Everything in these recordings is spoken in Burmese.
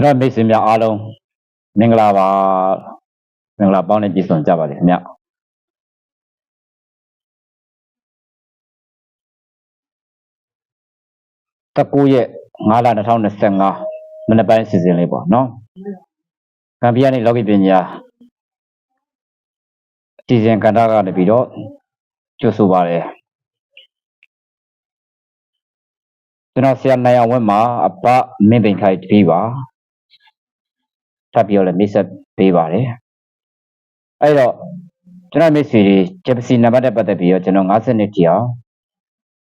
ကျွန်တော်မိတ်ဆွေများအားလုံးမင်္ဂလာပါမင်္ဂလာပေါင်းနဲ့ပြည့်စုံကြပါစေခင်ဗျ19ရက်5လ2025မနေ့ပိုင်းစီစဉ်လေးပေါ့နော်ကံပြရနေလောကီပညာအစီအစဉ်ကဏ္ဍကနေပြီးတော့ကြိုဆိုပါတယ်ကျွန်တော်ဆရာနိုင်အောင်ဝင်းမှာအပမင်းပင်ခိုင်တပီးပါ ထပ်ပြီးတော့လည်းမိတ်ဆက်ပေးပါတယ်အဲ့တော့ကျွန်တော်မိတ်ဆွေတွေဂျပစီနံပါတ်နဲ့ပတ်သက်ပြီးတော့ကျွန်တော်50နှစ်တီအောင်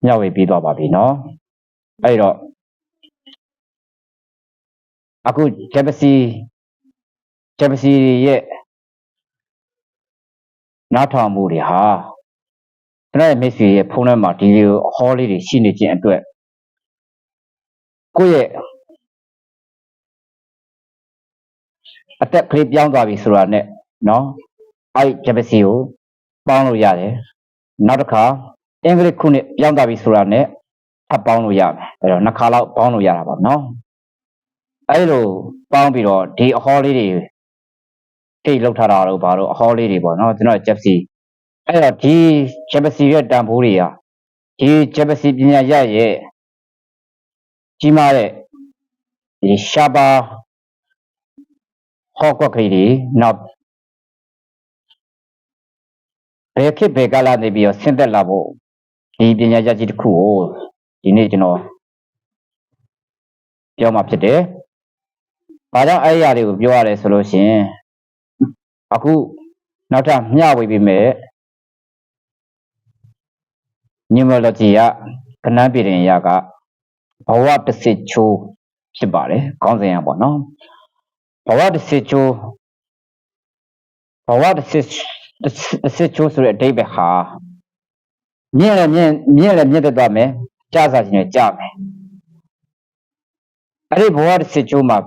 မျှဝေပြီးတော့ပါပြီနော်အဲ့တော့အခုဂျပစီဂျပစီရဲ့နောက်ထောင်မှုတွေဟာကျွန်တော်ရဲ့မိတ်ဆွေရဲ့ဖုန်းထဲမှာဒီလိုအဟောလေးတွေရှိနေခြင်းအတွက်ကိုယ့်ရဲ့ အသက်ကလေးပြောင်းသွားပြီဆိုတာနဲ့နော်အဲ့ဂျပစီကိုပေါင်းလို့ရတယ်နောက်တစ်ခါအင်္ဂလိပ်ခုနှစ်ပြောင်းသွားပြီဆိုတာနဲ့ထပ်ပေါင်းလို့ရမယ်အဲ့တော့နှစ်ခါလောက်ပေါင်းလို့ရတာပါနော်အဲ့လိုပေါင်းပြီးတော့ဒီအဟောလေးတွေတိတ်လောက်ထားတာတော့ဘာလို့အဟောလေးတွေပေါ့နော်ကျွန်တော်ဂျပစီအဲ့တော့ဒီဂျပစီရဲ့တန်ဖိုးတွေကဒီဂျပစီပညာရရဲ့ကြီးမားတဲ့ဒီရှာပါ ဟောကွက်ကလေးတွေနောက်ဘယ်ခေတ်ဘယ်ကာလနေပြီးတော့ဆင်းသက်လာဖို့ဒီပညာရကြီးတစ်ခုကိုဒီနေ့ကျွန်တော်ပြောမှာဖြစ်တယ်။ဘာကြောင့်အဲ့ဒီအရာတွေကိုပြောရလဲဆိုလို့ရှိရင်အခုနောက်ထပ်မျှဝေပြီးမဲ့ numerology ကကဏ္ဍပြည်ရင်ရကဘဝတစ်စစ်ချိုးဖြစ်ပါတယ်ခေါင်းစဉ်ရပေါ့နော် ဘဝတစ်စစ်ချိုးဘဝတစ်စစ်တစ်စစ်ချိုးဆိုတဲ့အဓိပ္ပာယ်ဟာမြင့်လည်းမြင့်မြင့်လည်းမြင့်သက်သွားမယ်ကြားစားခြင်းလည်းကြားမယ်အဲ့ဒီဘဝတစ်စစ်ချိုးမှာ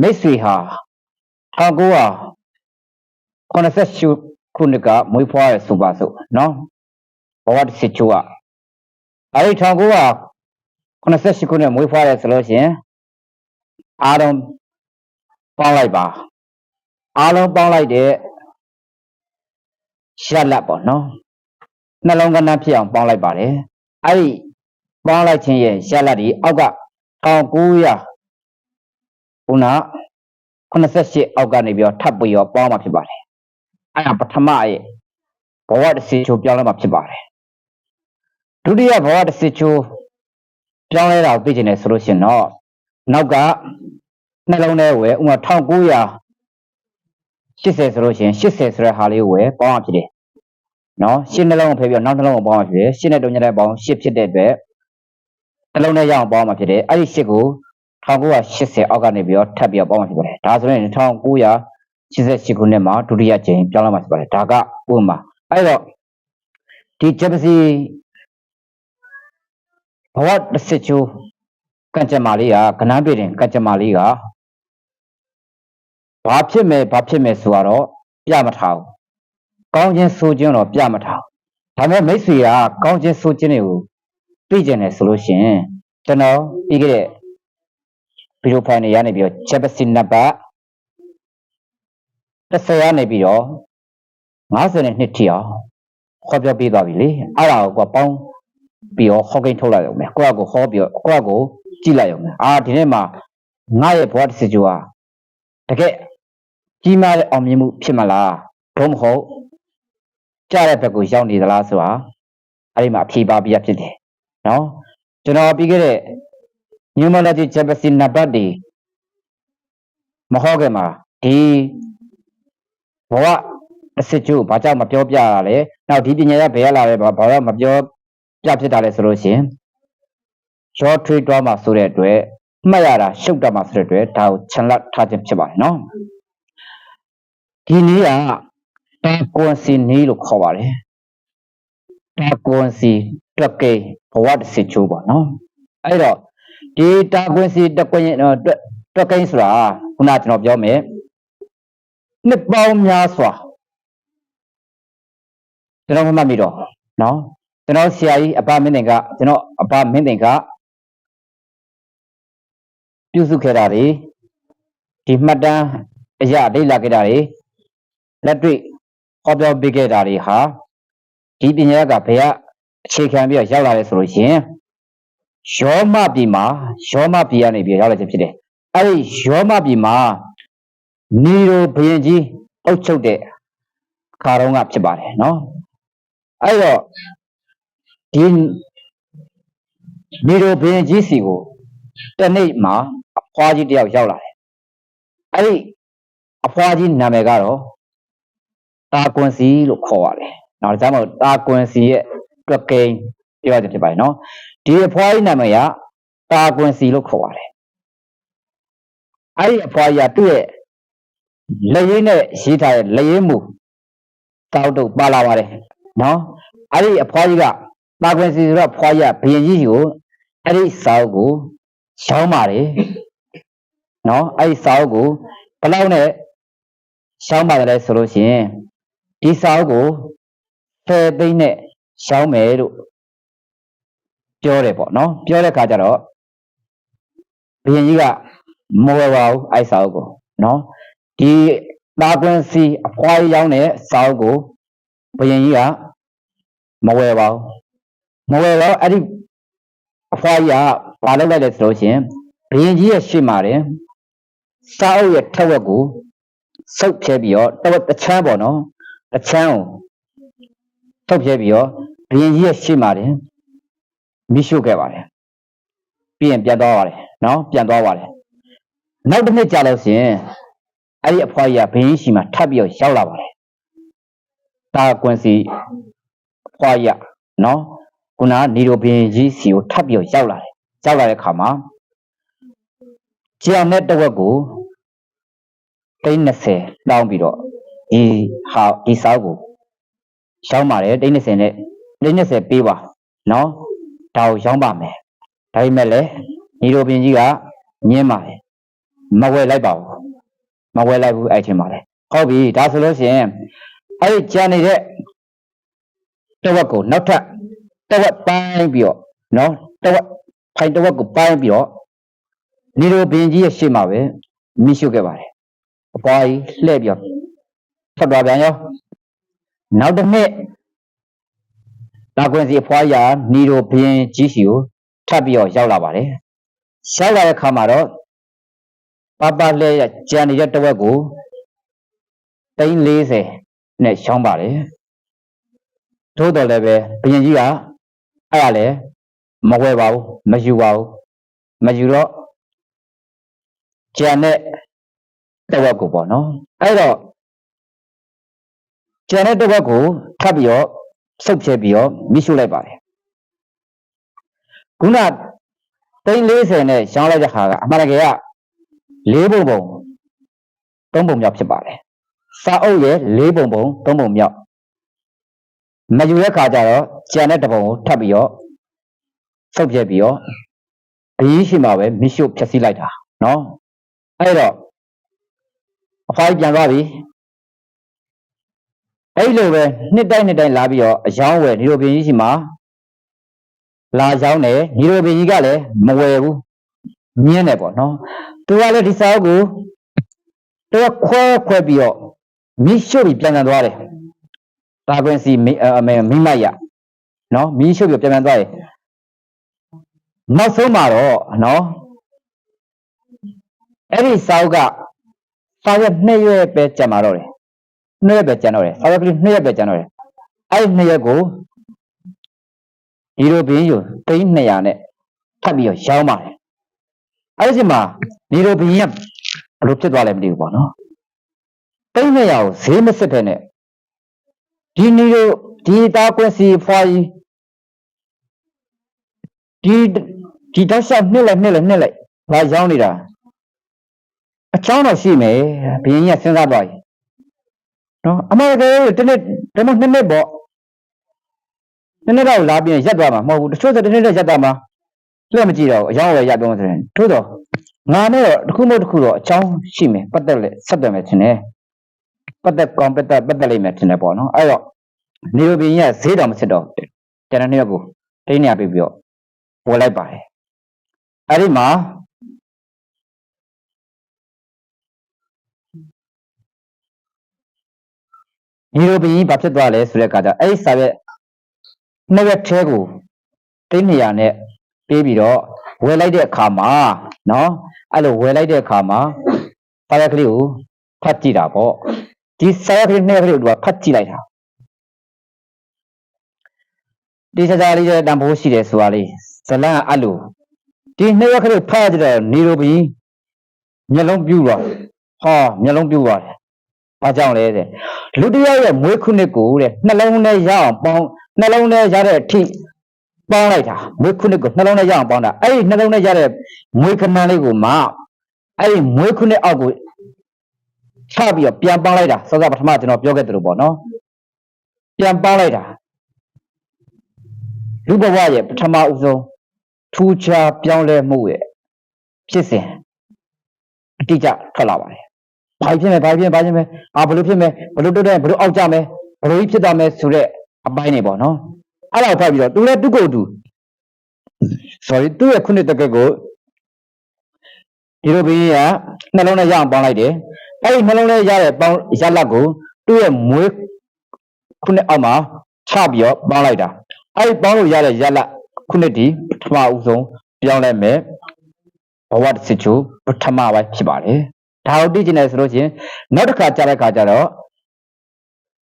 မိတ်ဆွေဟာ1900 88ခုနှစ်ကမွေးဖွားရဆိုပါစို့နော်ဘဝတစ်စစ်ချိုးကအဲ့ဒီ1988ခုနှစ်မွေးဖွားရဆိုလို့ရှိရင်အားလုံး ပေါင်းလိုက်ပါအားလုံးပေါင်းလိုက်တဲ့ရလက်ပေါ့နော်နှလုံးကဏ္ဍဖြစ်အောင်ပေါင်းလိုက်ပါတယ်အဲ့ဒီပေါင်းလိုက်ခြင်းရဲ့ရလက်ဒီအောက်က1900ခုန88အောက်ကနေပြီးတော့ထပ်ပြီးတော့ပေါင်းมาဖြစ်ပါတယ်အဲ့ဒါပထမရဲ့ဘဝတစ်စီချိုးပြောင်းလဲမှာဖြစ်ပါတယ်ဒုတိယဘဝတစ်စီချိုးပြောင်းလဲတာကိုသိချင်တယ်ဆိုလို့ရှိရင်တော့နောက်က နှလုံးထဲဝယ်ဥမာ1900 80ဆိုလို့ရှိရင်80ဆိုတဲ့ဟာလေးကိုဝယ်ပေါင်းအောင်ဖြစ်တယ်နော်ရှင်းနှလုံးကိုဖယ်ပြီးတော့နောက်နှလုံးကိုပေါင်းအောင်ဖြစ်တယ်ရှင်းတဲ့တုံညတဲ့ပေါင်း8ဖြစ်တဲ့အတွက်နှလုံးထဲရအောင်ပေါင်းအောင်ဖြစ်တယ်အဲ့ဒီ8ကို1980အောက်ကနေပြီးတော့ထပ်ပြီးတော့ပေါင်းအောင်ဖြစ်ပါတယ်ဒါဆိုရင်1988ခုနှစ်မှာဒုတိယကြိမ်ပြောင်းလာမှာဖြစ်ပါတယ်ဒါကဥပမာအဲ့တော့ဒီဂျပစီဘဝတစ်စစ်ချိုးကံကြမ္မာလေးကကနန်းပြည်တင်ကံကြမ္မာလေးက ဘာဖြစ်မယ်ဘာဖြစ်မယ်ဆိုတော့ပြမထားဘူးကောင်းခြင်းဆိုခြင်းတော့ပြမထားဘူးဒါပေမဲ့မိတ်ဆွေကကောင်းခြင်းဆိုခြင်းတွေကိုသိကျင်တယ်ဆိုလို့ရှိရင်ကျွန်တော်ပြီးခဲ့တဲ့ဗီဒီယိုဖိုင်တွေရနေပြီးတော့ချက်ပစီနံပါတ်30ရနေပြီးတော့50နှစ်ထိအောင်ခေါ်ပြောပေးသွားပြီလေအဲ့ဒါကိုကပေါင်းပြီးတော့ဟောကိန်းထုတ်လိုက်ရုံပဲကိုယ့်အကိုဟောပြီးတော့ကိုယ့်အကိုကြည့်လိုက်ရုံပဲအာဒီနေ့မှာငါရဲ့ဘဝတစ်စီကျိုးဟာတကယ် ကြီးမားတဲ့အောင်မြင်မှုဖြစ်မလားဘုံမဟုတ်ကြားတဲ့ဘက်ကိုရောက်နေသလားဆိုတာအဲ့ဒီမှာအဖြေပါပြဖြစ်တယ်နော်ကျွန်တော်ပြီးခဲ့တဲ့ numerology chapter နံပါတ်တွေမဟောခင်မှာဒီဘဝအစစ်ကျိုးဘာကြောင့်မပြောပြရလဲနောက်ဒီပညာရဘယ်ရလာလဲဘာဘာလို့မပြောပြဖြစ်တာလဲဆိုလို့ရှိရင် short trade တွားမှာဆိုတဲ့အတွက်မှတ်ရတာရှုပ်တာမှာဆိုတဲ့အတွက်ဒါကိုခြံလက်ထားခြင်းဖြစ်ပါတယ်နော် ဒီနည်းကတာကွန်စီနည်းလို့ခေါ်ပါတယ်တာကွန်စီတွက်ကေဘဝတစ်စစ်ချိုးပါနော်အဲ့တော့ဒီတာကွန်စီတကွင်တွက်တွက်ကိန်းဆိုတာခုနကျွန်တော်ပြောမယ်နှစ်ပေါင်းများစွာကျွန်တော်မှတ်မိတော့နော်ကျွန်တော်ဆရာကြီးအဘမင်းတင်ကကျွန်တော်အဘမင်းတင်ကပြုစုခဲ့တာတွေဒီမှတ်တမ်းအရာလေ့လာခဲ့တာတွေ လက်တွေ့ဟောပြောပေးခဲ့တာတွေဟာဒီပညာကဘယ်ကအခြေခံပြီးတော့ရောက်လာလဲဆိုလို့ရှရင်ယောမပြည်မှာယောမပြည်ကနေပြီးတော့ရောက်လာခြင်းဖြစ်တယ်အဲ့ဒီယောမပြည်မှာနီရိုဘုရင်ကြီးအုပ်ချုပ်တဲ့အခါတုန်းကဖြစ်ပါတယ်နော်အဲ့တော့ဒီနီရိုဘုရင်ကြီးစီကိုတနေ့မှာအဖွားကြီးတယောက်ရောက်လာတယ်အဲ့ဒီအဖွားကြီးနာမည်ကတော့ တာကွန်စီလို့ခေါ်ပါတယ်နော်ဒါကြောင့်မို့တာကွန်စီရဲ့တွက်ကိန်းပြောရခြင်းဖြစ်ပါတယ်နော်ဒီအဖွားကြီးနာမည်ကတာကွန်စီလို့ခေါ်ပါတယ်အဲ့ဒီအဖွားကြီးကသူ့ရဲ့လက်ရည်နဲ့ရေးထားတဲ့လက်ရည်မူတောက်တော့ပါလာပါတယ်နော်အဲ့ဒီအဖွားကြီးကတာကွန်စီဆိုတော့ဖွားကြီးကဘယင်ကြီးကိုအဲ့ဒီစာအုပ်ကိုရှောင်းပါတယ်နော်အဲ့ဒီစာအုပ်ကိုဘယ်လောက်နဲ့ရှောင်းပါတယ်လဲဆိုလို့ရှိရင် ဒီစာအုပ်ကို10သိန်းနဲ့ရှောင်းမယ်လို့ပြောတယ်ပေါ့နော်ပြောတဲ့ခါကျတော့ဘုရင်ကြီးကမဝယ်ပါဘူးအဲ့စာအုပ်ကိုနော်ဒီတာကွန်စီအဖွားကြီးရောင်းတဲ့စာအုပ်ကိုဘုရင်ကြီးကမဝယ်ပါဘူးမဝယ်တော့အဲ့ဒီအဖွားကြီးကဘာလုပ်လိုက်လဲဆိုလို့ရှိရင်ဘုရင်ကြီးရဲ့ရှေ့မှာတယ်စာအုပ်ရဲ့ထက်ဝက်ကိုစုပ်ဖြဲပြီးတော့တဝက်တစ်ချမ်းပေါ့နော် တစ်ချမ်းကိုထုတ်ဖြဲပြီးတော့ဘုရင်ကြီးရဲ့ရှေ့မှာတယ်မိရှုခဲ့ပါတယ်ပြီးရင်ပြန်သွားပါတယ်နော်ပြန်သွားပါတယ်နောက်တစ်နှစ်ကြာလို့ရှိရင်အဲ့ဒီအဖွားကြီးကဘုရင်ရှိမှထပ်ပြီးတော့ရောက်လာပါတယ်တာကွန်စီအဖွားကြီးကနော်ခုနကနေရိုဘုရင်ကြီးစီကိုထပ်ပြီးတော့ရောက်လာတယ်ရောက်လာတဲ့ခါမှာကြံတဲ့တစ်ဝက်ကိုသိန်း20တောင်းပြီးတော့ ဒီဟာဒီစောက်ကိုရှောင်းပါတယ်သိန်း20နဲ့သိန်း20ပေးပါနော်ဒါကိုရောင်းပါမယ်ဒါပေမဲ့လည်းညီတော်ပင်ကြီးကညင်းပါတယ်မဝယ်လိုက်ပါဘူးမဝယ်လိုက်ဘူးအဲ့ထင်ပါတယ်ဟုတ်ပြီဒါဆိုလို့ရှိရင်အဲ့ဒီကြံနေတဲ့တဝက်ကိုနောက်ထပ်တဝက်ပိုင်းပြီးတော့နော်တဝက်ဖိုင်တဝက်ကိုပိုင်းပြီးတော့ညီတော်ပင်ကြီးရဲ့ရှေ့မှာပဲမိရှုခဲ့ပါတယ်အပွားကြီးလှည့်ပြီးတော့ ထွက်သွားပြန်ရောနောက်တစ်နှစ်လာကွင်းစီအဖွားရနီရိုဘင်းကြီးစီကိုထပ်ပြီးတော့ရောက်လာပါတယ်ရောက်လာတဲ့ခါမှာတော့ပပလဲရကြံနေတဲ့တဝက်ကို340နဲ့ရှောင်းပါတယ်ထို့တော်လည်းပဲဘုရင်ကြီးကအဲ့ဒါလည်းမဝယ်ပါဘူးမယူပါဘူးမယူတော့ကြံတဲ့တဝက်ကိုပေါ့နော်အဲ့တော့ ကြံတဲ့တဝက်ကိုထပ်ပြီးတော့ဆုတ်ဖြဲပြီးတော့မိရှုလိုက်ပါတယ်ခုန340နဲ့ရှောင်းလိုက်တဲ့ခါကအမှန်တကယ်က၄ပုံပုံ၃ပုံမြောက်ဖြစ်ပါတယ်စာအုပ်ရဲ့၄ပုံပုံ၃ပုံမြောက်မယူတဲ့ခါကျတော့ကြံတဲ့တပုံကိုထပ်ပြီးတော့ဆုတ်ဖြဲပြီးတော့အရေးရှိမှာပဲမိရှုဖြက်စီးလိုက်တာနော်အဲ့တော့အဖိုးပြန်သွားပြီ အဲ့လိုပဲနှစ်တိုင်းနှစ်တိုင်းလာပြီးတော့အယောင်းဝယ်ဒီလိုပင်ကြီးရှိမှာလာယောင်းတယ်ဒီလိုပင်ကြီးကလည်းမဝယ်ဘူးမြင်းတယ်ပေါ့နော်သူကလည်းဒီစာအုပ်ကိုသူကခွဲခွဲပြီးတော့မိရှုပ်ပြီးပြန်ပြန်သွားတယ်ဒါကွင်းစီမိအမေမိမရနော်မိရှုပ်ပြီးပြန်ပြန်သွားတယ်နောက်ဆုံးမှာတော့နော်အဲ့ဒီစာအုပ်ကစာရွက်နှစ်ရွက်ပဲကျန်มาတော့တယ် နှစ်ရက်ပဲကျန်တော့တယ်စာရွက်ကလေးနှစ်ရက်ပဲကျန်တော့တယ်အဲ့ဒီနှစ်ရက်ကိုဒီလိုဘင်းယူသိန်း200နဲ့ထပ်ပြီးတော့ရောင်းပါတယ်အဲ့ဒီအချိန်မှာဒီလိုဘင်းကဘယ်လိုဖြစ်သွားလဲမသိဘူးပေါ့နော်သိန်း200ကိုဈေးမစစ်တဲ့နဲ့ဒီနီလိုဒီသားကွက်စီဖွာကြီးဒီဒီတောက်လျှောက်နှစ်လိုက်နှစ်လိုက်နှစ်လိုက်ဘာရောင်းနေတာအချောင်းတော့ရှိမယ်ဘင်းကြီးကစဉ်းစားသွားပြီ နော်အမေရိကန်တနေ့ဒါမှနှစ်နှစ်ပေါ့နှစ်နှစ်တော့လာပြီးရက်သွားမှာမဟုတ်ဘူးတချို့ဆိုတစ်နှစ်တည်းရက်သွားမှာလက်မကြည့်တော့အယောင်းဝယ်ရက်ပြောမှဆိုရင်ထို့တော့ငါနဲ့တော့တစ်ခုမဟုတ်တစ်ခုတော့အချောင်းရှိမယ်ပတ်သက်လက်ဆက်တယ်မယ်ထင်တယ်ပတ်သက်ကောင်းပတ်သက်ပတ်သက်လိမ့်မယ်ထင်တယ်ပေါ့နော်အဲ့တော့နေရိုဘီကြီးကဈေးတော်မစစ်တော့တရနေ့ကိုတိန်းနေရပြီးပြီးတော့ဝယ်လိုက်ပါတယ်အဲ့ဒီမှာ ညီလိုဘီဘာဖြစ်သွားလဲဆိုတဲ့အခါကျအဲ့ဒီစာရွက်နှစ်ရက်ထဲကိုတိနေရနဲ့ပေးပြီးတော့ဝယ်လိုက်တဲ့အခါမှာနော်အဲ့လိုဝယ်လိုက်တဲ့အခါမှာစာရွက်ကလေးကိုဖတ်ကြည့်တာပေါ့ဒီစာရွက်ကလေးနှစ်ရက်ကလေးကိုသူကဖတ်ကြည့်လိုက်တာဒီစကားလေးရဲ့တန်ဖိုးရှိတယ်ဆိုတာလေးဇလန်ကအဲ့လိုဒီနှစ်ရက်ကလေးဖတ်ကြည့်တော့ညီလိုဘီမျက်လုံးပြူတော့ဟောမျက်လုံးပြူသွားတယ် ဘာကြောင့်လဲတဲ့လူတစ်ယောက်ရဲ့မွေးခုနှစ်ကိုတဲ့နှလုံးထဲရအောင်ပေါင်းနှလုံးထဲရတဲ့အထိပေါင်းလိုက်တာမွေးခုနှစ်ကိုနှလုံးထဲရအောင်ပေါင်းတာအဲ့ဒီနှလုံးထဲရတဲ့မွေးခဏန်းလေးကိုမှအဲ့ဒီမွေးခုနှစ်အောက်ကိုချပြီးတော့ပြန်ပေါင်းလိုက်တာစောစောပထမကျွန်တော်ပြောခဲ့သလိုပေါ့နော်ပြန်ပေါင်းလိုက်တာလူဘဝရဲ့ပထမဦးဆုံးထူးခြားပြောင်းလဲမှုရဲ့ဖြစ်စဉ်အတိအကျထွက်လာပါတယ် ဘာဖြစ်လဲဘာဖြစ်လဲဘာဖြစ်လဲအာဘယ်လိုဖြစ်မယ်ဘယ်လိုတိုးတက်ဘယ်လိုအောက်ကြမယ်ဘယ်လိုကြီးဖြစ်သွားမယ်ဆိုတဲ့အပိုင်းနေပေါ့နော်အဲ့ဒါကိုဖတ်ပြီးတော့သူလည်းသူ့ကိုယ်သူ sorry သူ့ရဲ့ခုနှစ်တက်ကက်ကိုဒီလိုဘင်းကနှလုံးနဲ့ရအောင်ပေါင်းလိုက်တယ်အဲ့ဒီနှလုံးနဲ့ရတဲ့ပေါင်းရလက်ကိုသူ့ရဲ့မွေးခုနှစ်အောက်မှာချပြီးတော့ပေါင်းလိုက်တာအဲ့ဒီပေါင်းလို့ရတဲ့ရလက်ခုနှစ်ဒီပထမဦးဆုံးပြောင်းလဲမယ်ဘဝတစ်စစ်ချိုပထမပိုင်းဖြစ်ပါတယ် ဒါကိုသိကျင်တယ်ဆိုလို့ချင်းနောက်တစ်ခါကြားတဲ့ခါကျတော့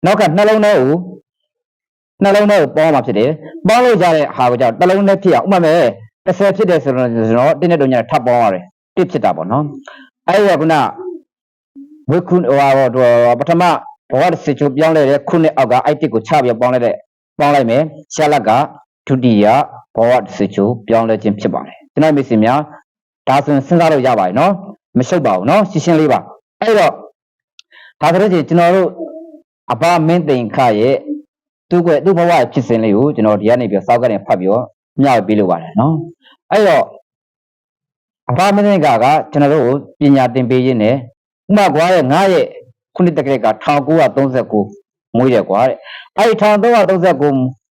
နောက်ကနှလုံးထဲကိုနှလုံးထဲကိုပေါင်းမှာဖြစ်တယ်ပေါင်းလို့ကြတဲ့ဟာကိုကြောင့်တစ်လုံးထဲဖြစ်အောင်ဥပမာမဲ့30ဖြစ်တယ်ဆိုတော့ကျွန်တော်တင်းနဲ့တုံညာထပ်ပေါင်းရတယ်တစ်ဖြစ်တာပေါ့နော်အဲ့ဒီကခုနဝိခုဟိုဟာတော့ပထမဘဝတစ်စစ်ချိုပြောင်းလဲတဲ့ခုနှစ်အောက်ကအဲ့တစ်ကိုချပြီးပေါင်းလိုက်တဲ့ပေါင်းလိုက်မယ်ရှာလက်ကဒုတိယဘဝတစ်စစ်ချိုပြောင်းလဲခြင်းဖြစ်ပါတယ်ကျွန်တော်မိတ်ဆွေများဒါဆိုရင်စဉ်းစားလို့ရပါတယ်နော် မရှုပ်ပါဘူးเนาะရှင်းရှင်းလေးပါအဲ့တော့ဒါဆိုလို့ရှိရင်ကျွန်တော်တို့အဘမင်းသိင်ခရဲ့သူ့ကွသူ့ဘဝရဲ့ဖြစ်စဉ်လေးကိုကျွန်တော်ဒီကနေပြီးစောက်ကနေဖတ်ပြီးတော့မျှဝေပေးလို့ပါတယ်เนาะအဲ့တော့အဘမင်းသိင်ခကကျွန်တော်တို့ကိုပညာသင်ပေးရင်းနဲ့ဥမာကွာရဲ့ငါရဲ့ခုနှစ်တက်ကလေးက1939မွေးတယ်ကွာတဲ့အဲ့ဒီ1339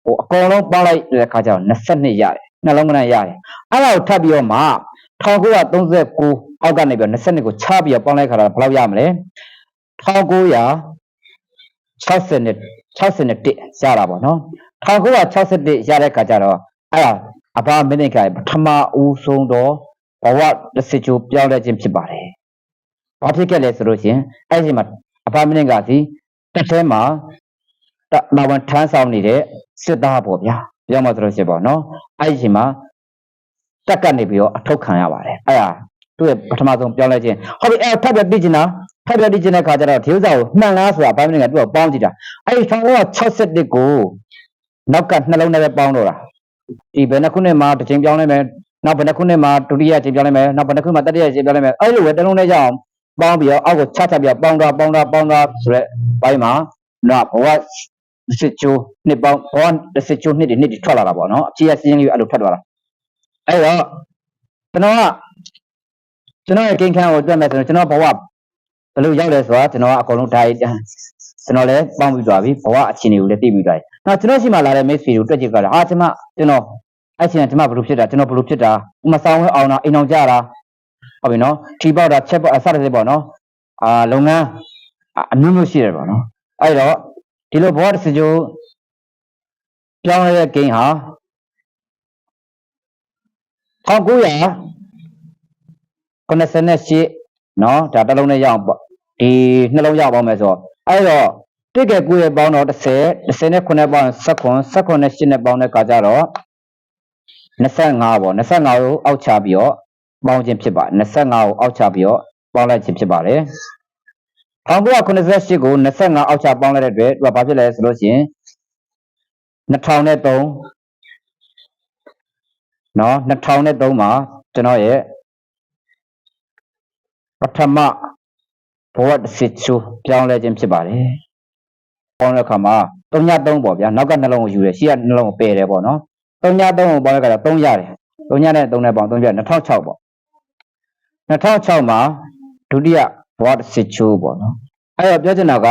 ဟိုအကောင်လုံးပေါင်းလိုက်တဲ့အခါကျတော့22ရတယ်နှလုံးကနရတယ်အဲ့ဒါကိုထပ်ပြီးတော့မှ 1939အောက်ကနေပြီးတော့22ကိုချပြီးတော့ပေါင်းလိုက်ခါတော့ဘယ်လောက်ရမလဲ1960နဲ့61ရတာပေါ့နော်1961ရတဲ့ခါကျတော့အဲ့ဒါအဘာမိနစ်ကပထမဦးဆုံးတော့ဘဝတစ်စစ်ချိုးပြောင်းလဲခြင်းဖြစ်ပါတယ်။ဘာဖြစ်ခဲ့လဲဆိုလို့ရှိရင်အဲ့ဒီမှာအဘာမိနစ်ကစီတက်ထဲမှာတမဝန်ထမ်းဆောင်နေတဲ့စစ်သားပေါ့ဗျာ။ပြောမှဆိုလို့ရှိရင်ပေါ့နော်။အဲ့ဒီအချိန်မှာ တက်ကနေပြီးတော့အထုတ်ခံရပါတယ်။အဲ့ဒါသူ့ရဲ့ပထမဆုံးပြောင်းလဲခြင်းဟုတ်ပြီအဲ့ထပ်ပြပြီးကျင်တာထပ်ပြပြီးကျင်တဲ့ခါကျတော့ဒီဥစ္စာကိုမှန်လားဆိုတာအပိုင်းမင်းကသူ့ကိုပေါင်းကြည့်တာအဲ့ဒီ1961ကိုနောက်ကနှလုံးထဲပဲပေါင်းတော့တာဒီဘယ်နှစ်ခုနှစ်မှာတစ်ချိန်ပြောင်းလိုက်မယ်နောက်ဘယ်နှစ်ခုနှစ်မှာဒုတိယချိန်ပြောင်းလိုက်မယ်နောက်ဘယ်နှစ်ခုမှာတတိယချိန်ပြောင်းလိုက်မယ်အဲ့လိုပဲတစ်လုံးထဲကြအောင်ပေါင်းပြီးတော့အောက်ကိုချချပြီးတော့ပေါင်းတော့ပေါင်းတော့ပေါင်းတော့ဆိုရက်ပိုင်းမှာနော်ဘဝစစ်ချိုးနှစ်ပေါင်းဘဝစစ်ချိုးနှစ်တွေနှစ်တွေထွက်လာတာပေါ့နော်အဖြေရစင်းလေးအဲ့လိုထွက်သွားတာ အဲ့တော့ကျွန်တော်ကကျွန်တော်ရဲ့ကိန်းခန်းကိုတွက်မယ်ဆိုရင်ကျွန်တော်ဘဝဘယ်လိုရောက်လဲဆိုတာကျွန်တော်ကအကုန်လုံးဒါကျွန်တော်လည်းပေါင်းပြီးသွားပြီဘဝအခြေအနေကိုလည်းသိပြီးသွားပြီ။နောက်ကျွန်တော်ရှိမှလာတဲ့ mail fee ကိုတွက်ကြည့်ကြတာဟာကျွန်မကျွန်တော်အဲ့ချိန်ကကျွန်မဘယ်လိုဖြစ်တာကျွန်တော်ဘယ်လိုဖြစ်တာဥမဆောင်ဝဲအောင်တာအိမ်အောင်ကြတာဟုတ်ပြီနော်ထီပေါက်တာချက်ပေါက်အစတဲ့ပေါ့နော်အာလုပ်ငန်းအမျိုးမျိုးရှိတယ်ပေါ့နော်အဲ့တော့ဒီလိုဘဝတစ်စကြိုပြောင်းလဲတဲ့ကိန်းဟာ 1900 98နော်ဒါတစ်လုံးနဲ့ရအောင်ပေါ့ဒီနှလုံးရအောင်မယ်ဆိုတော့အဲ့တော့တစ်ကဲ9ရဲ့ပေါင်းတော့30 30နဲ့9နဲ့ပေါင်း19 19နဲ့8နဲ့ပေါင်းတဲ့ကကြတော့25ပေါ့25ကိုအောက်ချပြီးတော့ပေါင်းခြင်းဖြစ်ပါ25ကိုအောက်ချပြီးတော့ပေါင်းလိုက်ခြင်းဖြစ်ပါတယ်1998ကို25အောက်ချပေါင်းလိုက်တဲ့အတွက်သူကဘာဖြစ်လဲဆိုလို့ရှိရင်2003 နော်2003မှာကျွန်တော်ရဲ့ပထမဘဝတစ်စစ်ချိုးပြောင်းလဲခြင်းဖြစ်ပါတယ်။ပေါင်းတဲ့အခါမှာ303ပေါ့ဗျာနောက်ကနှလုံးကိုယူတယ်ရှေ့ကနှလုံးကိုပယ်တယ်ပေါ့နော်။303ကိုပေါင်းတဲ့အခါကျ3ရတယ်။3ရနဲ့3နဲ့ပေါင်း3ပြ2006ပေါ့။2006မှာဒုတိယဘဝတစ်စစ်ချိုးပေါ့နော်။အဲ့တော့ပြောချင်တာက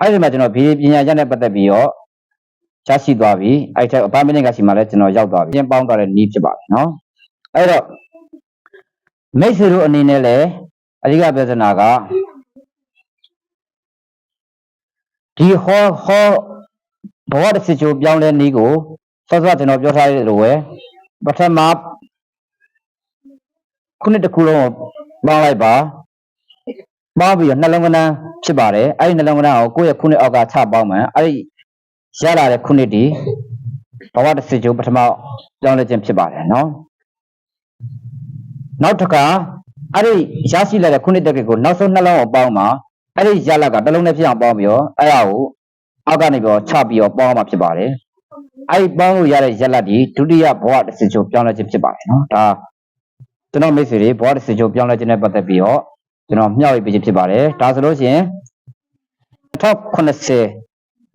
အဲ့ဒီမှာကျွန်တော်ဘီပညာရပ်နဲ့ပတ်သက်ပြီးတော့ ရရှိသွားပြီ။အဲ့ထက်အပမင်းကရှိမှလည်းကျွန်တော်ရောက်သွားပြီ။ပြင်ပေါင်းသွားတဲ့နီးဖြစ်ပါတယ်နော်။အဲ့တော့မိတ်ဆွေတို့အနေနဲ့လည်းအဓိကပြဿနာကဒီဟောဟောဘဝတစ်စစ်ချိုပြောင်းလဲနည်းကိုစောစောကျွန်တော်ပြောထားရလို့ပဲပထမခုနှစ်တစ်ခုလုံးကိုပေါင်းလိုက်ပါပေါင်းပြီးတော့နှလုံးကနန်းဖြစ်ပါတယ်အဲ့ဒီနှလုံးကနန်းကိုကိုယ့်ရဲ့ခုနှစ်အောက်ကချပေါင်းမှအဲ့ဒီ ရလာတဲ့ခုနှစ်ဒီဘဝတစ်စစ်ချိုပထမပြောင်းလဲခြင်းဖြစ်ပါတယ်နော်နောက်တစ်ခါအဲ့ဒီရရှိလာတဲ့ခုနှစ်တက်ကကိုနောက်ဆုံးနှလုံးကိုပေါင်းမှာအဲ့ဒီရလာကတစ်လုံးနဲ့ဖြစ်အောင်ပေါင်းပြီးတော့အဲ့ဒါကိုအောက်ကနေပြီးတော့ချပြီးတော့ပေါင်းမှာဖြစ်ပါတယ်အဲ့ဒီပေါင်းလို့ရတဲ့ရက်လက်ဒီဒုတိယဘဝတစ်စစ်ချိုပြောင်းလဲခြင်းဖြစ်ပါတယ်နော်ဒါကျွန်တော်မိတ်ဆွေတွေဘဝတစ်စစ်ချိုပြောင်းလဲခြင်းနဲ့ပတ်သက်ပြီးတော့ကျွန်တော်မျှဝေပေးခြင်းဖြစ်ပါတယ်ဒါဆိုလို့ရှိရင်2090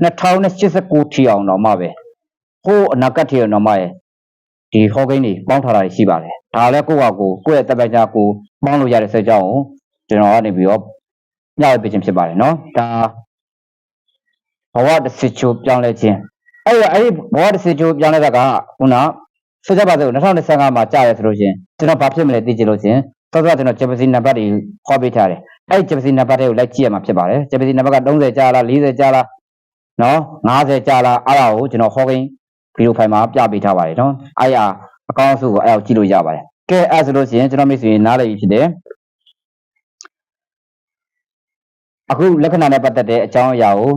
2089ထီအောင်တော့မှပဲဟိုးအနာဂတ်ထီအောင်တော့မှရဲ့ဒီဟောကိန်းတွေပေါင်းထားတာရှိပါတယ်ဒါလည်းကိုယ့်ဟာကိုယ်ကိုယ့်ရဲ့တပ်ပိုက်ကြကိုပေါင်းလို့ရတဲ့ဆက်ကြောင်းကိုကျွန်တော်ကနေပြီးတော့မျှဝေပေးခြင်းဖြစ်ပါတယ်နော်ဒါဘဝတစ်စစ်ချိုပြောင်းလဲခြင်းအဲ့ဒီအဲ့ဒီဘဝတစ်စစ်ချိုပြောင်းလဲတာကခုနဆက်ကြပါစို့2025မှာကြာရဲဆိုလို့ချင်းကျွန်တော်ဘာဖြစ်မလဲသိချင်လို့ချင်းသောသောကျွန်တော်ဂျပစီနံပါတ်တွေခေါ်ပေးထားတယ်အဲ့ဒီဂျပစီနံပါတ်တွေကိုလိုက်ကြည့်ရမှာဖြစ်ပါတယ်ဂျပစီနံပါတ်က30ကြာလား40ကြာလား နော်90ကြာလားအဲ့ဒါကိုကျွန်တော်ဟောကိန်းဗီဒီယိုဖိုင်မှာပြပေးထားပါတယ်နော်အဲ့ရအကောင့်စုကိုအဲ့ဒါကိုကြည့်လို့ရပါတယ်ကဲအဲ့ဆိုလို့ရှိရင်ကျွန်တော်မိတ်ဆွေနားလည်ပြီဖြစ်တယ်အခုလက္ခဏာနဲ့ပတ်သက်တဲ့အကြောင်းအရာကို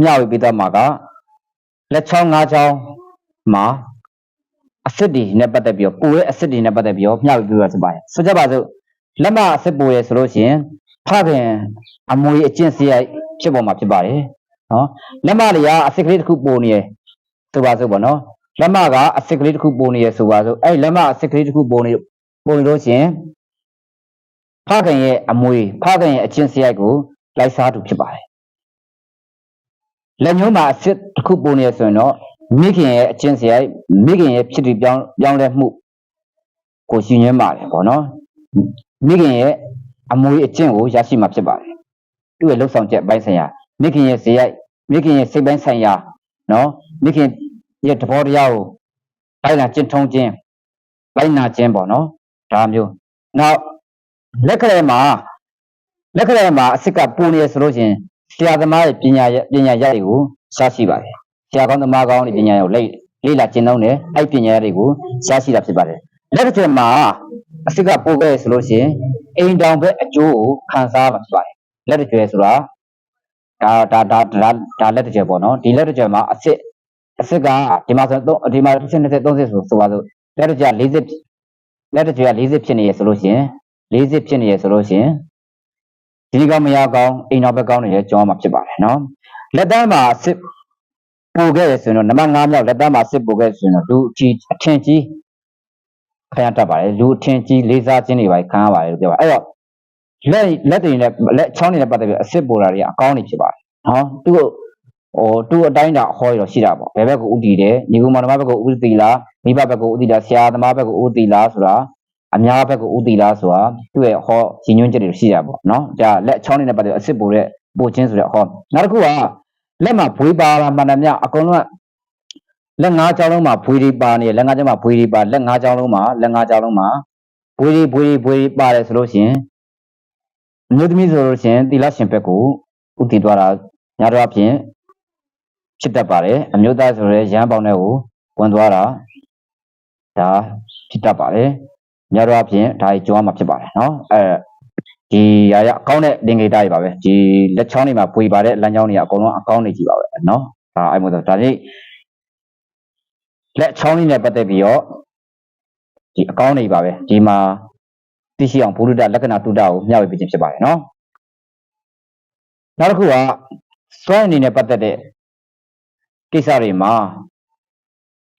မျှဝေပေးတော့မှာကလက်ချောင်း၅ချောင်းမှာအစစ်တွေနဲ့ပတ်သက်ပြီးတော့ပူရဲ့အစစ်တွေနဲ့ပတ်သက်ပြီးတော့မျှဝေပေးရစပါတယ်ဆိုကြပါစို့လက်မအစစ်ပူရဲဆိုလို့ရှိရင်ဖခင်အမွေအကျင့်စရိုက်ဖြစ်ပေါ်မှာဖြစ်ပါတယ် နော်လက်မတွေကအစစ်ကလေးတစ်ခုပူနေရဆိုပါစို့ပေါ့နော်လက်မကအစစ်ကလေးတစ်ခုပူနေရဆိုပါစို့အဲ့လက်မအစစ်ကလေးတစ်ခုပူနေပူနေလို့ရှိရင်ဖခင်ရဲ့အမွေဖခင်ရဲ့အကျင့်စရိုက်ကိုလိုက်စားသူဖြစ်ပါတယ်လက်ညှိုးမှာအစစ်တစ်ခုပူနေရဆိုရင်တော့မိခင်ရဲ့အကျင့်စရိုက်မိခင်ရဲ့ဖြစ်ပြီးပြောင်းပြောင်းလဲမှုကိုရှင်ရင်းပါတယ်ပေါ့နော်မိခင်ရဲ့အမွေအကျင့်ကိုရရှိမှာဖြစ်ပါတယ်သူ့ရဲ့လှုပ်ဆောင်ချက်အပိုင်းဆိုင်ရာ မိခင်ရဲ့ဇေယိုက်မိခင်ရဲ့စိတ်ပိုင်းဆိုင်ရာနော်မိခင်ရဲ့သဘောတရားကိုလိုက်နာကျင့်ထုံးခြင်းလိုက်နာခြင်းပေါ့နော်ဒါမျိုးနောက်လက်ကလေးမှာလက်ကလေးမှာအစစ်ကပူနေရဆိုလို့ချင်းဆရာသမားရဲ့ပညာရဲ့ပညာရတွေကိုရှားရှိပါတယ်ဆရာကောင်းသမားကောင်းတွေပညာရကိုလေ့လေ့လာကျင့်သုံးတယ်အဲ့ပညာရတွေကိုရှားရှိတာဖြစ်ပါတယ်လက်ကလေးမှာအစစ်ကပူခဲ့ဆိုလို့ချင်းအိမ်တောင်ဘက်အကျိုးကိုခံစားမှာဖြစ်ပါတယ်လက်တစ်ကျွဲဆိုတာ ဒါဒါဒါဒါဒါလက်တစ်ကျွဲပေါ့နော်ဒီလက်တစ်ကျွဲမှာအစစ်အစစ်ကဒီမှာဆိုတော့ဒီမှာတစ်ချက်20 30ဆိုဆိုပါစို့လက်တစ်ကျွဲ40လက်တစ်ကျွဲ40ဖြစ်နေရဆိုလို့ချင်း40ဖြစ်နေရဆိုလို့ချင်းဒီကမရကောင်းအိမ်တော်ဘက်ကောင်းနေလဲကြောင်းမှာဖြစ်ပါတယ်နော်လက်သားမှာစစ်ပူခဲ့ရဆိုရင်တော့နံပါတ်5မြောက်လက်သားမှာစစ်ပူခဲ့ဆိုရင်တော့လူကြီးအထင်ကြီးခံရတတ်ပါတယ်လူအထင်ကြီးလေးစားခြင်းတွေပါခံရပါတယ်လို့ပြောပါအဲ့တော့ လက်လက်တွေနဲ့လက်ချောင်းတွေနဲ့ပတ်သက်ပြီးအစစ်ပူတာတွေကအကောင်းနေဖြစ်ပါတယ်နော်သူ့ဟိုသူ့အတိုင်းတာဟောရတော့ရှိတာပေါ့ဘယ်ဘက်ကိုဥတည်တယ်ညီကောင်မတော်ဘက်ကိုဥတည်လားမိဘဘက်ကိုဥတည်လားဆရာသမားဘက်ကိုဥတည်လားဆိုတာအများဘက်ကိုဥတည်လားဆိုတာသူ့ရဲ့ဟောရည်ညွှန်းချက်တွေရှိတာပေါ့နော်ဒါလက်ချောင်းတွေနဲ့ပတ်သက်ပြီးအစစ်ပူတဲ့ပူချင်းဆိုတဲ့ဟောနောက်တစ်ခုကလက်မှာဘွေးပါလာမှန်တယ်မြအကုန်လုံးကလက်ငါးချောင်းလုံးမှာဘွေးတွေပါနေလက်ငါးချောင်းမှာဘွေးတွေပါလက်ငါးချောင်းလုံးမှာလက်ငါးချောင်းလုံးမှာဘွေးတွေဘွေးတွေဘွေးတွေပါတယ်ဆိုလို့ရှိရင် အမျိုးသမီးဆိုလို့ရှိရင်သီလရှင်ဘက်ကိုဥတည်သွားတာညာတော့အဖြစ်ဖြစ်တတ်ပါတယ်အမျိုးသားဆိုရဲရဟန်းပေါင်းတဲ့ကိုဝင်သွားတာဒါဖြစ်တတ်ပါတယ်ညာတော့အဖြစ်ဒါကြီးကြောမှာဖြစ်ပါတယ်နော်အဲဒီရာရအကောင်းတဲ့လင်္ကေတတွေပါပဲဒီလက်ချောင်းတွေမှာပွေပါတဲ့လမ်းကြောင်းတွေကအကုန်လုံးအကောင်းနေကြည့်ပါပဲနော်ဒါအဲ့မို့ဆိုဒါကြီးလက်ချောင်းလေးနဲ့ပတ်သက်ပြီးတော့ဒီအကောင်းတွေပါပဲဒီမှာ သိရှိအောင်ဘုရုဒ္ဓလက္ခဏာတုဒ္ဓကိုမျှဝေပေးခြင်းဖြစ်ပါတယ်နော်နောက်တစ်ခုကစွမ်းအနေနဲ့ပတ်သက်တဲ့ကိစ္စတွေမှာ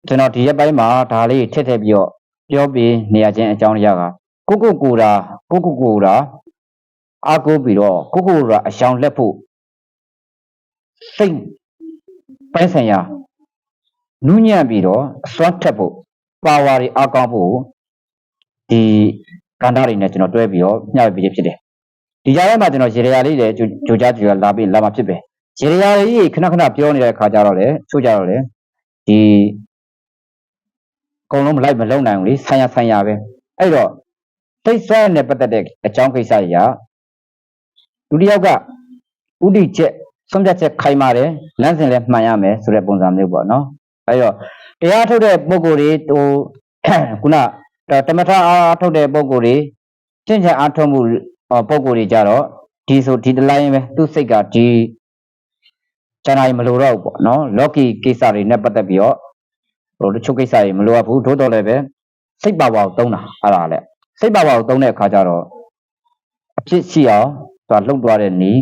ကျွန်တော်ဒီရက်ပိုင်းမှာဒါလေးထည့်ထည့်ပြီးတော့ပြောပြနေရခြင်းအကြောင်းတရားကကိုကိုကိုတာကိုကိုကိုတာအာကိုပြီးတော့ကိုကိုရာအရှောင်လက်ဖို့စိတ်ပိုင်းဆိုင်ရာနူးညံ့ပြီးတော့အစွမ်းထက်ဖို့ပါဝါတွေအကောင်းဖို့ဒီ ကန္တာတွေနဲ့ကျွန်တော်တွဲပြီးတော့မျှဝေပေးဖြစ်တယ်ဒီကြားထဲမှာကျွန်တော်ရေရလေးတွေကြိုကြားကြိုကြားလာပြီးလာမှဖြစ်ပဲရေရလေးခဏခဏပြောနေတဲ့ခါကြတော့လေချို့ကြတော့လေဒီအကုန်လုံးမလိုက်မလုံနိုင်ဘူးလေဆံရဆံရပဲအဲ့တော့စိတ်ဆွဲနဲ့ပတ်သက်တဲ့အကြောင်းကိစ္စကြီးကဒုတိယကဥဒိချက်ဆုံးဖြတ်ချက်ခိုင်မာတယ်လမ်းစဉ်လည်းမှန်ရမယ်ဆိုတဲ့ပုံစံမျိုးပေါ့နော်အဲဒီတော့တရားထုတ်တဲ့ပုံကိုယ်တွေဟိုခုန တမထအားထုတ်တဲ့ပုံကိုယ်တွေကျင့်ကြံအားထုတ်မှုပုံကိုယ်တွေကြတော့ဒီဆိုဒီတလိုင်းပဲသူ့စိတ်ကဒီကျန်တာမလိုတော့ဘူးပေါ့နော်လော်ကီကိစ္စတွေနဲ့ပတ်သက်ပြီးတော့ဟိုတချို့ကိစ္စတွေမလိုအပ်ဘူးသို့တော်လည်းပဲစိတ်ပါပါကိုသုံးတာအဲ့ဒါလည်းစိတ်ပါပါကိုသုံးတဲ့အခါကျတော့အဖြစ်ရှိအောင်သူကလှုပ်သွားတဲ့နီး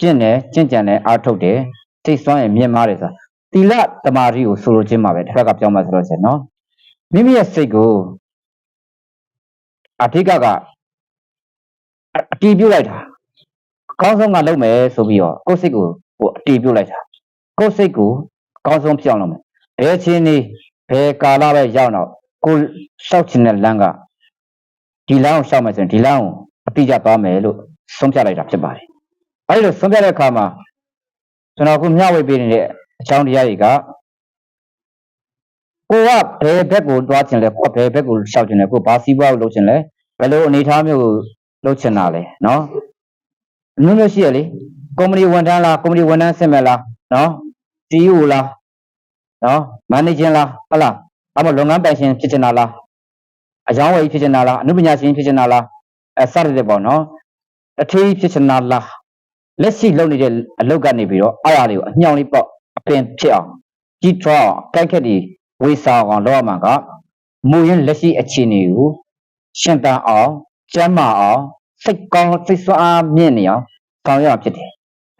ကျင့်တယ်ကျင့်ကြံတယ်အားထုတ်တယ်စိတ်ဆွမ်းရင်မြင်မာတယ်ဆိုတာသီလတမာရီကိုဆိုလိုခြင်းပါပဲတစ်ခါကပြောင်းမှဆိုလို့ရှိရင်နော်မိမိရဲ့စိတ်ကို အဓိကကအအတီးပြုတ်လိုက်တာအကောင်းဆုံးကလုပ်မယ်ဆိုပြီးတော့ကိုယ်စိတ်ကိုဟိုအတီးပြုတ်လိုက်တာကိုယ်စိတ်ကိုအကောင်းဆုံးပြောင်းလုပ်မယ်ဘယ်ချင်းနေဘယ်ကာလပဲရောက်တော့ကိုယ်လျှောက်ချင်တဲ့လမ်းကဒီလမ်းကိုလျှောက်မယ်ဆိုရင်ဒီလမ်းကိုအတိအကျသွားမယ်လို့ဆုံးဖြတ်လိုက်တာဖြစ်ပါတယ်အဲဒီလိုဆုံးဖြတ်တဲ့အခါမှာကျွန်တော်ခုမျှဝေပေးနေတဲ့အကြောင်းတရားတွေက ကိုကဘယ်ဘက်ကိုသွားချင်လဲကိုကဘယ်ဘက်ကိုလျှောက်ချင်လဲကိုဘာစီးပွားကိုလုပ်ချင်လဲဘယ်လိုအနေအထားမျိုးကိုလုပ်ချင်တာလဲနော်အမျိုးမျိုးရှိရလေကုမ္ပဏီဝန်ထမ်းလားကုမ္ပဏီဝန်ထမ်းဆင်မဲ့လားနော် CEO လားနော်မန်နေဂျာလားဟုတ်လားအမလုပ်ငန်းပိုင်ရှင်ဖြစ်ချင်တာလားအယောင်းဝယ်ကြီးဖြစ်ချင်တာလားအမှုပညာရှင်ဖြစ်ချင်တာလားအဲစရတဲ့ပေါ့နော်အထေးဖြစ်ချင်တာလားလက်ရှိလုပ်နေတဲ့အလုပ်ကနေပြီးတော့အားရလေးကိုအညှောင်လေးပေါ့အပင်ဖြစ်အောင်ကြီးထွားအောင်တိုက်ခက်ဒီ ဝေစာအောင်လုပ်ရမှာကမူရင်းလက်ရှိအခြေအနေကိုရှင်းတန်းအောင်ကျမ်းမာအောင်စိတ်ကောင်းစိတ်ဆွမ်းမြင့်နေအောင်ဆောင်ရွက်ရဖြစ်တယ်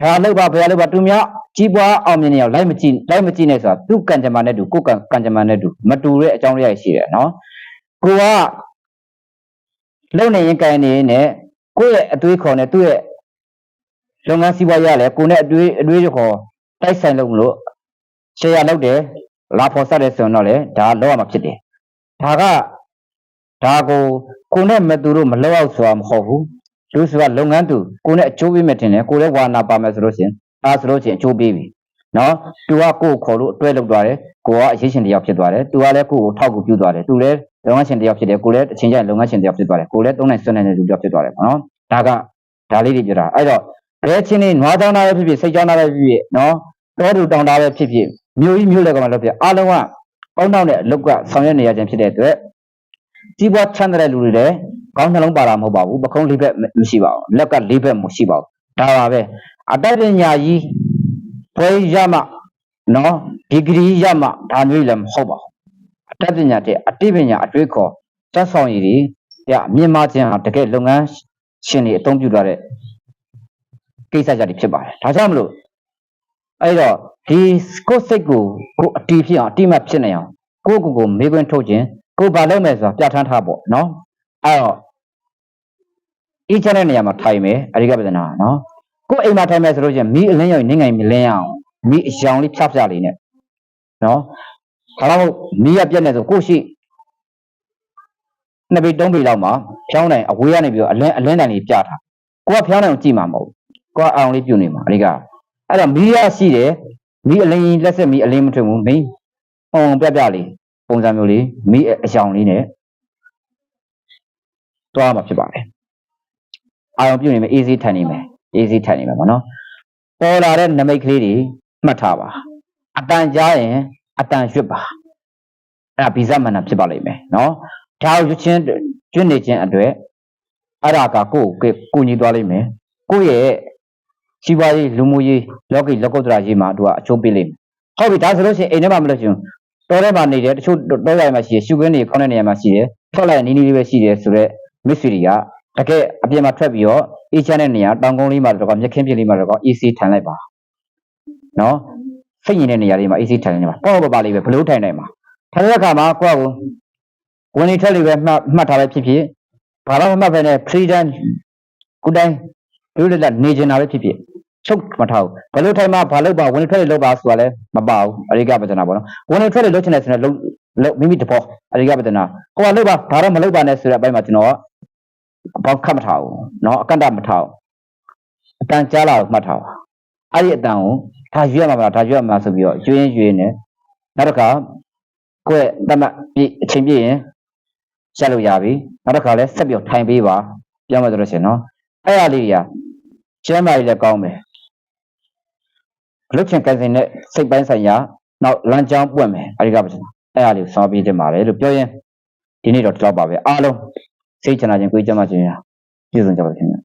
ဘယ်လောက်ပါဘယ်လောက်ပါသူများကြီးပွားအောင်မြင်နေအောင်လိုက်မကြည့်လိုက်မကြည့်နဲ့ဆိုတာသူကံကြမ္မာနဲ့တူကိုယ်ကံကံကြမ္မာနဲ့တူမတူတဲ့အကြောင်းတရားရှိတယ်နော်ကိုကလုံနေရင်ကံနေနဲ့ကိုယ့်ရဲ့အသွေးခေါ်နဲ့သူ့ရဲ့လုပ်ငန်းစီးပွားရလဲကိုနဲ့အသွေးအသွေးခေါ်တိုက်ဆိုင်လို့မလို့ရှယ်ယာလုပ်တယ် လာဖော်ဆက်တယ်ဆိုရင်တော့လေဒါလောက်ရမှာဖြစ်တယ်ဒါကဒါကိုကိုနဲ့မတူလို့မလောက်အောင်ဆိုတာမဟုတ်ဘူးသူဆိုတာလုပ်ငန်းသူကိုနဲ့အကျိုးပေးမယ်ထင်တယ်ကိုလည်းဝါနာပါမယ်ဆိုလို့ရှိရင်အဲဆိုလို့ရှိရင်အကျိုးပေးပြီနော်သူကကိုကိုခေါ်လို့အတွဲလုပ်သွားတယ်ကိုကအရေးရှင်တစ်ယောက်ဖြစ်သွားတယ်သူကလည်းကိုကိုထောက်ကူပြုသွားတယ်သူလည်းလုပ်ငန်းရှင်တစ်ယောက်ဖြစ်တယ်ကိုလည်းအချင်းချင်းလုပ်ငန်းရှင်တစ်ယောက်ဖြစ်သွားတယ်ကိုလည်းသုံးနိုင်ဆွနိုင်တဲ့လူတစ်ယောက်ဖြစ်သွားတယ်ပေါ့နော်ဒါကဒါလေးတွေပြောတာအဲ့တော့ဘယ်ချင်းနေနွားတောင်းတာပဲဖြစ်ဖြစ်စိတ်ကြောင်းတာပဲဖြစ်ဖြစ်နော်တောတူတောင်းတာပဲဖြစ်ဖြစ် မြို့ကြီးမြို့လက်ကမှလုပ်ဖြစ်အားလုံးကပေါင်းတော့တဲ့အလုတ်ကဆောင်ရွက်နေရခြင်းဖြစ်တဲ့အတွက်ကြီးပွားချမ်းတဲ့လူတွေလည်းကောင်းနှလုံးပါတာမဟုတ်ပါဘူးပခုံးလေးဘက်မရှိပါဘူးလက်ကလေးဘက်မရှိပါဘူးဒါပါပဲအတ္တပညာကြီးပွဲရမှနော်ဒီဂရီရမှဒါမျိုးလည်းမဟုတ်ပါဘူးအတ္တပညာတဲ့အတိပညာအတွေးခေါ်စက်ဆောင်ရည်တွေပြမြင်မခြင်းဟာတကယ်လုပ်ငန်းရှင်တွေအသုံးပြုထားတဲ့ကိစ္စကြတွေဖြစ်ပါတယ်ဒါကြောင့်မလို့အဲ့တော့ ဒီကိုယ်စိတ်ကိုကိုအတီးဖြစ်အောင်အတိမတ်ဖြစ်နေအောင်ကိုယ့်ကိုယ်ကိုမေးခွန်းထုတ်ခြင်းကိုယ်ဘာလုပ်မယ်ဆိုတာပြဋ္ဌာန်းထားပေါ့နော်အဲ့တော့အေးချမ်းတဲ့နေရာမှာထိုင်မယ်အရိကပဒနာနော်ကိုယ်အိမ်မှာထိုင်မယ်ဆိုလို့ချင်းမီးအလင်းရောက်နေငိုင်မလင်းအောင်မီးအယောင်လေးဖြတ်ဖြတ်လေးနဲ့နော်ဒါတော့မီးရပြက်နေဆိုကိုယ့်ရှိနှစ်ပေသုံးပေလောက်မှာဖြောင်းနိုင်အဝေးကနေပြီးတော့အလင်းအလင်းတိုင်လေးပြထားကိုကဖြောင်းနိုင်အောင်ကြည့်မှာမဟုတ်ကိုကအောင်လေးပြုတ်နေမှာအရိကအဲ့တော့မီးရရှိတယ် မီးအလင်းလက်ဆက်မီးအလင်းမထွင်ဘူးမင်းဟောပြပြလေးပုံစံမျိုးလေးမီးအယောင်လေးနဲ့တွားမှာဖြစ်ပါတယ်အာရုံပြုတ်နေမယ် easy ထိုင်နေမယ် easy ထိုင်နေမယ်ပေါ့နော်ပေါ်လာတဲ့နမိတ်ကလေးတွေမှတ်ထားပါအတန်ကြားရင်အတန်ရွတ်ပါအဲ့ဒါဗီဇမဏဖြစ်ပါလိမ့်မယ်နော်ဒါကိုရွတ်ချင်းကျွတ်နေခြင်းအတွက်အဲ့ဒါကကိုယ့်ကိုကိုညီသွားလိမ့်မယ်ကိုယ့်ရဲ့ စီးပွားရေးလူမှုရေးလောကီလောကုတ္တရာရေးမှာသူကအချိုးပေးလိမ့်မယ်ဟုတ်ပြီဒါဆိုလို့ရှိရင်အိမ်ထဲမှာမလို့ရှင်တောထဲမှာနေတယ်တချို့တောရိုင်မှာရှိတယ်ရှုခင်းတွေခေါင်းတဲ့နေရာမှာရှိတယ်ထွက်လိုက်နီးနီးလေးပဲရှိတယ်ဆိုတော့မစ်ဆွေတွေကတကယ်အပြင်မှာထွက်ပြီးတော့အေးချမ်းတဲ့နေရာတောင်ကုန်းလေးမှာတော့မြက်ခင်းပြင်းလေးမှာတော့ AC ထိုင်လိုက်ပါနော်စိတ်ညစ်တဲ့နေရာလေးမှာ AC ထိုင်နေပါပေါ့ပေါ့ပါလေးပဲဘလို့ထိုင်နိုင်မှာထိုင်တဲ့အခါမှာကိုယ့်ကိုဝင်နေထက်လေးပဲမှတ်မှတ်ထားပဲဖြစ်ဖြစ်ဘာလို့မှတ်ပဲနဲ့ freedom ကိုတိုင်း လွတ်လပ်နေကျင်တာပဲဖြစ်ဖြစ်ချုပ်မထားဘူးဘယ်လိုထိုင်မှဘာလို့ပါဝင်ထွက်လေလောက်ပါဆိုတာလည်းမပါဘူးအရိကပဒနာပေါ့နော်ဝင်ထွက်လေလောက်ချင်တယ်ဆိုရင်လောက်မိမိတဘောအရိကပဒနာကိုကလောက်ပါဒါတော့မလောက်ပါနဲ့ဆိုတဲ့အပိုင်းမှာကျွန်တော်ကဘောက်ခတ်မထားဘူးနော်အကန့်တမထားဘူးအတန်ကြားလာမှတ်ထားပါအဲ့ဒီအတန်ကိုဒါရွေးရမှာမလားဒါရွေးရမှာဆိုပြီးတော့ရွေးရင်ရွေးနေနောက်တစ်ခါကိုယ့်တမပြည့်အချိန်ပြည့်ရင်ရက်လို့ရပြီနောက်တစ်ခါလဲဆက်ပြီးထိုင်ပေးပါပြောင်းမယ်ဆိုလို့ရှိရင်နော်အဲ့အရာလေးတွေက ကျမ်းမာရေးလည်းကောင်းမယ်လုတ်ချင်ကန်စင်တဲ့စိတ်ပိုင်းဆိုင်ရာနောက်လမ်းကြောင်းပွင့်မယ်အဲဒီကပါကျွန်တော်အဲ့အားလေးကိုဆောင်ပေးခြင်းပါတယ်လို့ပြောရင်ဒီနေ့တော့ဒီလောက်ပါပဲအားလုံးစိတ်ချနာခြင်းကိုယ်ကြမ်းမှခြင်းရပြည့်စုံကြပါစေခင်ဗျာ